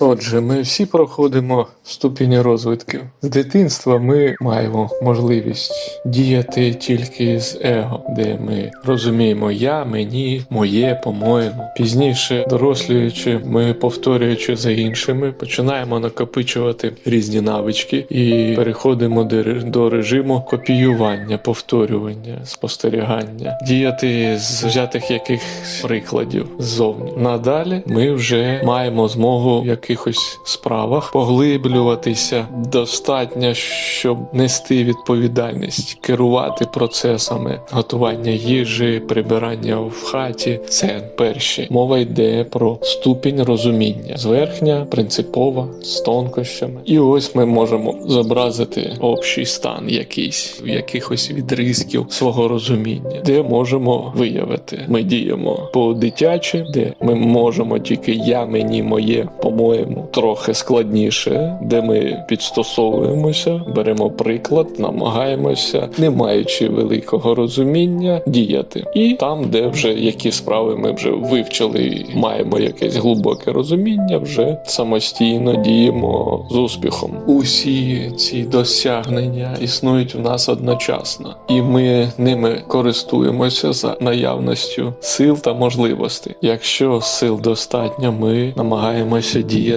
Отже, ми всі проходимо ступені розвитків. З дитинства ми маємо можливість діяти тільки з его, де ми розуміємо я, мені, моє, по-моєму. Пізніше, дорослюючи, ми повторюючи за іншими, починаємо накопичувати різні навички і переходимо до режиму копіювання, повторювання, спостерігання, діяти з взятих якихось прикладів ззовні. Надалі ми вже маємо змогу в якихось справах поглиблюватися достатньо, щоб нести відповідальність, керувати процесами готування їжі, прибирання в хаті. Це перші. Мова йде про ступінь розуміння. Зверхня, принципова, з тонкощами. І ось ми можемо зобразити общий стан якийсь, якихось відрізків свого розуміння, де можемо виявити. Ми діємо по-дитячі, де ми можемо тільки я, мені, моє, по-моєму, трохи складніше, де ми підстосовуємося, беремо приклад, намагаємося, не маючи великого розуміння, діяти. І там, де вже які справи ми вже вивчили, і маємо якесь глибоке розуміння, вже самостійно діємо з успіхом. Усі ці досягнення існують в нас одночасно, і ми ними користуємося за наявністю сил та можливостей. Якщо сил достатньо, ми намагаємося діяти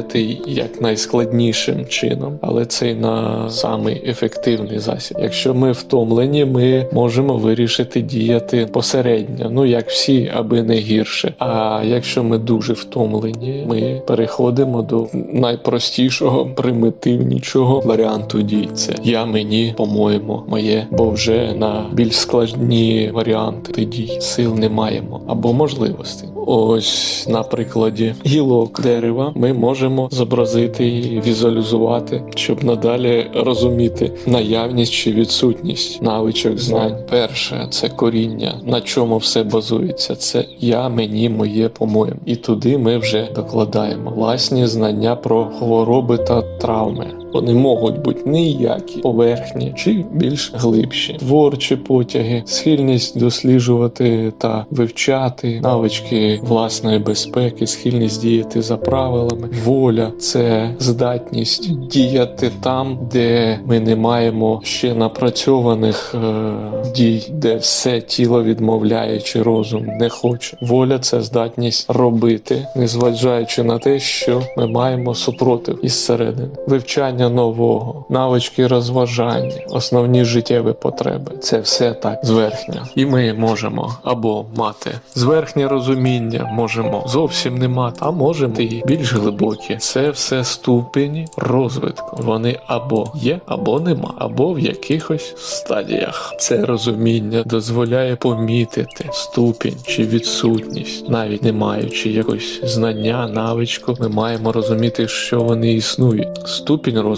як найскладнішим чином, але це на самий ефективний засіб. Якщо ми втомлені, ми можемо вирішити діяти посередньо, ну як всі, аби не гірше. А якщо ми дуже втомлені, ми переходимо до найпростішого, примітивнішого варіанту дій. Це я мені, по-моєму, моє, бо вже на більш складні варіанти дій сил не маємо або можливостей. Ось на прикладі гілок дерева ми можемо зобразити і візуалізувати, щоб надалі розуміти наявність чи відсутність навичок знань. Перше це коріння, на чому все базується. Це я, мені, моє, по-моєму. І туди ми вже докладаємо власні знання про хвороби та травми. Вони можуть бути ніякі, поверхні чи більш глибші, творчі потяги, схильність досліджувати та вивчати, навички власної безпеки, схильність діяти за правилами, воля це здатність діяти там, де ми не маємо ще напрацьованих е, дій, де все тіло відмовляє чи розум не хоче. Воля це здатність робити, незважаючи на те, що ми маємо супротив із середини. Вивчання нового, навички розважання, основні життєві потреби. Це все так зверхня. І ми можемо або мати зверхнє розуміння, можемо зовсім не мати, а можемо і більш глибокі. Це все ступені розвитку. Вони або є, або нема, або в якихось стадіях. Це розуміння дозволяє помітити ступінь чи відсутність, навіть не маючи якогось знання, навичку, ми маємо розуміти, що вони існують. Ступінь розвитку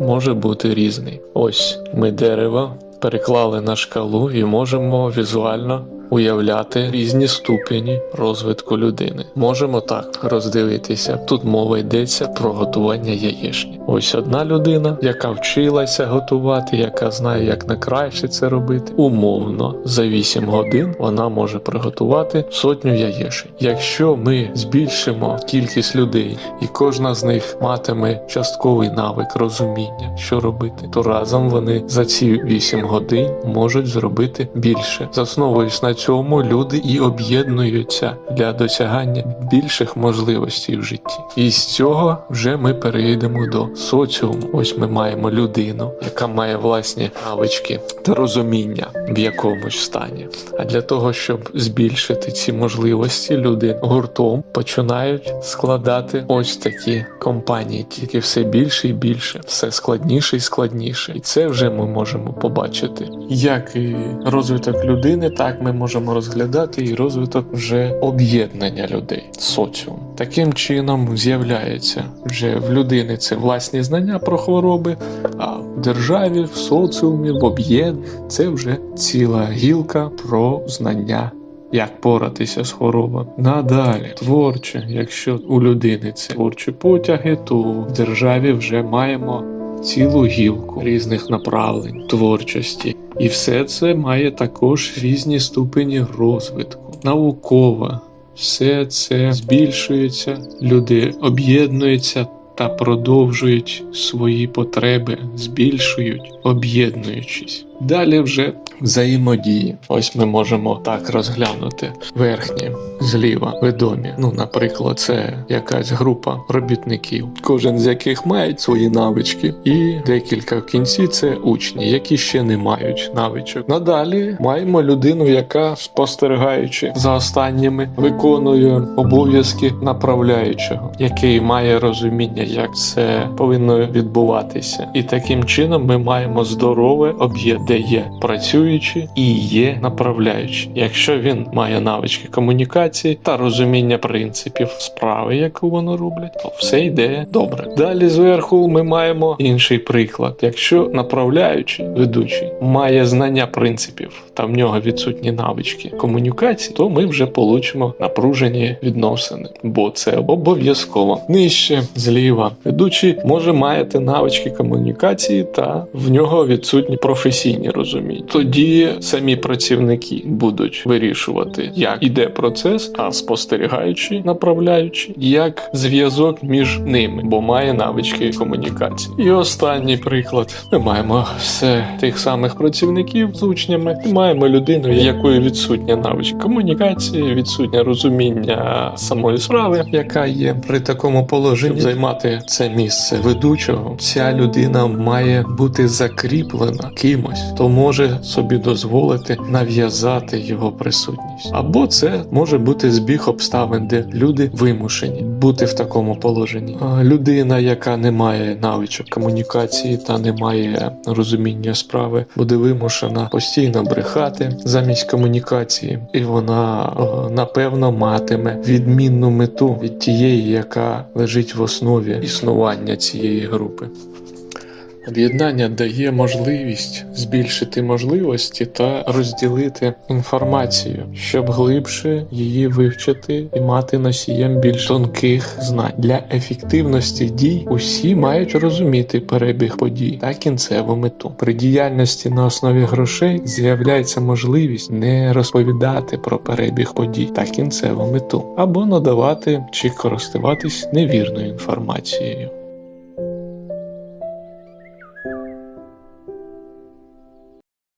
може бути різний. Ось ми дерева переклали на шкалу і можемо візуально уявляти різні ступені розвитку людини. Можемо так роздивитися. Тут мова йдеться про готування яєчні. Ось одна людина, яка вчилася готувати, яка знає, як найкраще це робити. Умовно, за 8 годин вона може приготувати сотню яєшень. Якщо ми збільшимо кількість людей, і кожна з них матиме частковий навик розуміння, що робити, то разом вони за ці 8 годин можуть зробити більше. Засновуючись на цьому, люди і об'єднуються для досягання більших можливостей в житті. І з цього вже ми перейдемо до соціуму. Ось ми маємо людину, яка має власні навички та розуміння в якомусь стані. А для того, щоб збільшити ці можливості, люди гуртом починають складати ось такі компанії, тільки все більше і більше, все складніше і складніше. І це вже ми можемо побачити. Як і розвиток людини, так ми можемо розглядати і розвиток вже об'єднання людей, соціум. Таким чином з'являється вже в людини це власні знання про хвороби, а в державі, в соціумі, в об'єд це вже ціла гілка про знання. Як поратися з хворобами. Надалі творче, якщо у людини це творчі потяги, то в державі вже маємо цілу гілку різних направлень творчості. І все це має також різні ступені розвитку. Наукова все це збільшується, люди об'єднуються та продовжують свої потреби, збільшують, об'єднуючись. Далі вже взаємодії. Ось ми можемо так розглянути верхнє зліва відомі. Ну, наприклад, це якась група робітників, кожен з яких має свої навички, і декілька в кінці це учні, які ще не мають навичок. Надалі маємо людину, яка спостерігаючи за останніми, виконує обов'язки направляючого, який має розуміння, як це повинно відбуватися. І таким чином ми маємо здорове об'єднання, де є працюючі і є направляючі. Якщо він має навички комунікації та розуміння принципів справи, яку вони роблять, то все йде добре. Далі зверху ми маємо інший приклад. Якщо направляючий ведучий має знання принципів та в нього відсутні навички комунікації, то ми вже получимо напружені відносини, бо це обов'язково. Нижче зліва ведучий може мати навички комунікації та в нього відсутні професійні розуміння. Тоді самі працівники будуть вирішувати, як іде процес, а спостерігаючи, направляючи, як зв'язок між ними, бо має навички комунікації. І останній приклад: ми маємо все тих самих працівників з учнями, і маємо людину, якої відсутня навичка комунікації, відсутнє розуміння самої справи, яка є при такому положенні, Щоб займати це місце ведучого. Ця людина має бути закріплена кимось, хто може собі дозволити нав'язати його присутність. Або це може бути збіг обставин, де люди вимушені бути в такому положенні. Людина, яка не має навичок комунікації та не має розуміння справи, буде вимушена постійно брехати замість комунікації, і вона е, напевно матиме відмінну мету від тієї, яка лежить в основі існування цієї групи. Об'єднання дає можливість збільшити можливості та розділити інформацію, щоб глибше її вивчити і мати носієм більш тонких знань. Для ефективності дій усі мають розуміти перебіг подій та кінцеву мету. При діяльності на основі грошей з'являється можливість не розповідати про перебіг подій та кінцеву мету, або надавати чи користуватись невірною інформацією.